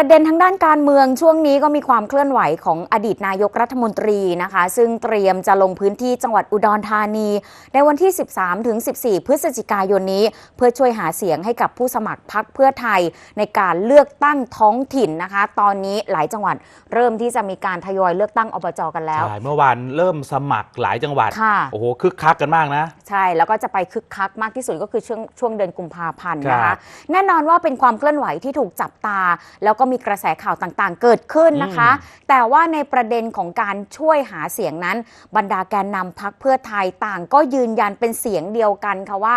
ประเด็นทางด้านการเมืองช่วงนี้ก็มีความเคลื่อนไหวของอดีตนายกรัฐมนตรีนะคะ ซึ่งเตรียมจะลงพื้นที่จังหวัดอุดรธานี ในวันที่ 13ถึง14 พฤศจิกายนนี้ เพื่อช่วยหาเสียงให้กับผู้สมัครพักเพื่อไทยในการเลือกตั้งท้องถิ่นนะคะ ตอนนี้หลายจังหวัดเริ่มที่จะมีการทยอยเลือกตั้งอบจกันแล้วใช่เมื่อวานเริ่มสมัครหลายจังหวัดค่ะโอ้โหคึกคักกันมากนะ ใช่แล้วก็จะไปคึกคักมากที่สุดก็คือช่วงช่วงเดือนกุมภาพันธ์นะครัคะบแน่นอนว่าเป็นความเคลื่อนไหวที่ถูกจับตาแล้วก็มีกระแสข่าวต่างๆ เกิดขึ้นนะคะ แต่ว่าในประเด็นของการช่วยหาเสียงนั้น บรรดาแกนนำพักเพื่อไทยต่างก็ยืนยันเป็นเสียงเดียวกันค่ะว่า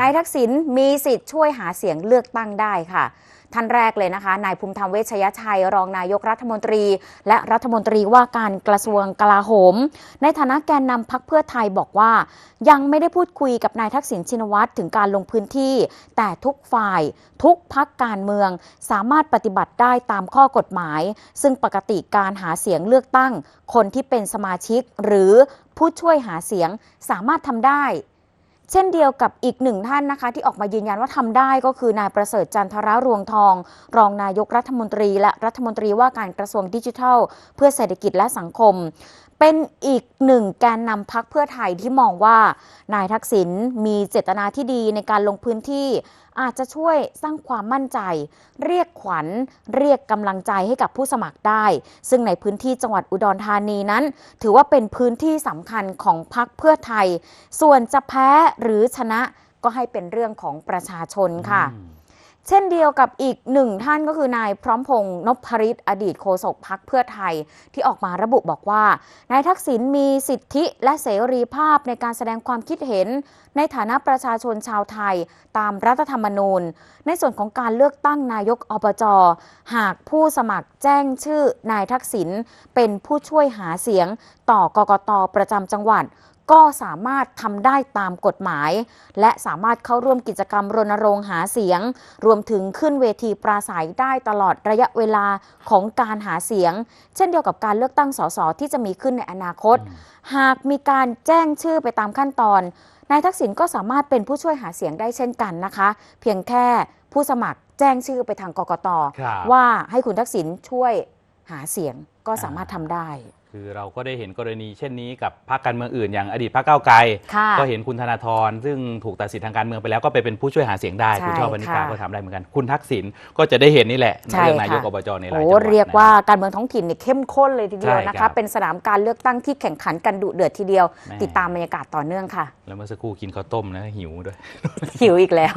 นายทักษิณมีสิทธิ์ช่วยหาเสียงเลือกตั้งได้ค่ะ ท่านแรกเลยนะคะ นายภูมิธรรมเวชยชัย รองนายกรัฐมนตรี และรัฐมนตรีว่าการกระทรวงกลาโหม ในฐานะแกนนำพักเพื่อไทยบอกว่า ยังไม่ได้พูดคุยกับนายทักษิณชินวัตรถึงการลงพื้นที่ แต่ทุกฝ่าย ทุกพักการเมือง สามารถปฏิบัติได้ตามข้อกฎหมาย ซึ่งปกติการหาเสียงเลือกตั้ง คนที่เป็นสมาชิกหรือผู้ช่วยหาเสียงสามารถทำได้ เช่นเดียวกับอีกหนึ่งท่านนะคะ ที่ออกมายืนยันว่าทำได้ก็คือนายประเสริฐจันทรารวงทอง รองนายกรัฐมนตรี และรัฐมนตรีว่าการกระทรวงดิจิทัล เพื่อเศรษฐกิจและสังคม เป็นอีกหนึ่งแกนนำพักเพื่อไทยที่มองว่านายทักษิณมีเจตนาที่ดีในการลงพื้นที่ อาจจะช่วยสร้างความมั่นใจ เรียกขวัญ เรียกกำลังใจให้กับผู้สมัครได้ ซึ่งในพื้นที่จังหวัดอุดรธานีนั้น ถือว่าเป็นพื้นที่สำคัญของพักเพื่อไทย ส่วนจะแพ้หรือชนะก็ให้เป็นเรื่องของประชาชนค่ะ เช่นเดียวกับอีกหนึ่งท่านก็คือนายพร้อมพงษ์นพริตอดีตโฆษกพักเพื่อไทย ที่ออกมาระบุบอกว่า นายทักษิณมีสิทธิและเสรีภาพในการแสดงความคิดเห็น ในฐานะประชาชนชาวไทย ตามรัฐธรรมนูญ ในส่วนของการเลือกตั้งนายกอบจหากผู้สมัครแจ้งชื่อนายทักษิณเป็นผู้ช่วยหาเสียงต่อกกตประจำจังหวัด ก็สามารถทำได้ตามกฎหมาย และสามารถเข้าร่วมกิจกรรมรณรงค์หาเสียง รวมถึงขึ้นเวทีปราศัยได้ตลอดระยะเวลาของการหาเสียง เช่นเดียวกับการเลือกตั้งสสที่จะมีขึ้นในอนาคต หากมีการแจ้งชื่อไปตามขั้นตอนนายทักษิณก็สามารถเป็นผู้ช่วยหาเสียงได้เช่นกันนะคะ เพียงแค่ผู้สมัครแจ้งชื่อไปทางกกตครับว่าให้คุณทักษิณช่วยหาเสียงก็สามารถทำได้ คือเราก็ได้เห็นกรณีเช่นนี้กับพรรคการเมืองอื่นอย่างอดีตพรรคก้าวไกล ค่ะก็เห็นคุณธนาธรซึ่งถูกตัดสิทธิ์ทางการเมืองไปแล้วก็ไปเป็นผู้ช่วยหาเสียงได้ ใช่คุณชอบพนิกาค่ะ ก็ทำได้เหมือนกัน คุณทักษิณก็จะได้เห็นนี่แหละในใช่เรื่องนายกค่ะอบจในหลายโอ้จังหวัดเรียกว่านะการเมืองท้องถิ่นเนี่ยเข้มข้นเลยทีเดียวใช่นะครัคะ บเป็นสนามการเลือกตั้งที่แข่งขันกันดุเดือดทีเดียว แม่ ติดตามบรรยากาศต่อเนื่องค่ะ แล้วเมื่อสักครู่กินข้าวต้มนะหิวด้วย หิวอีกแล้ว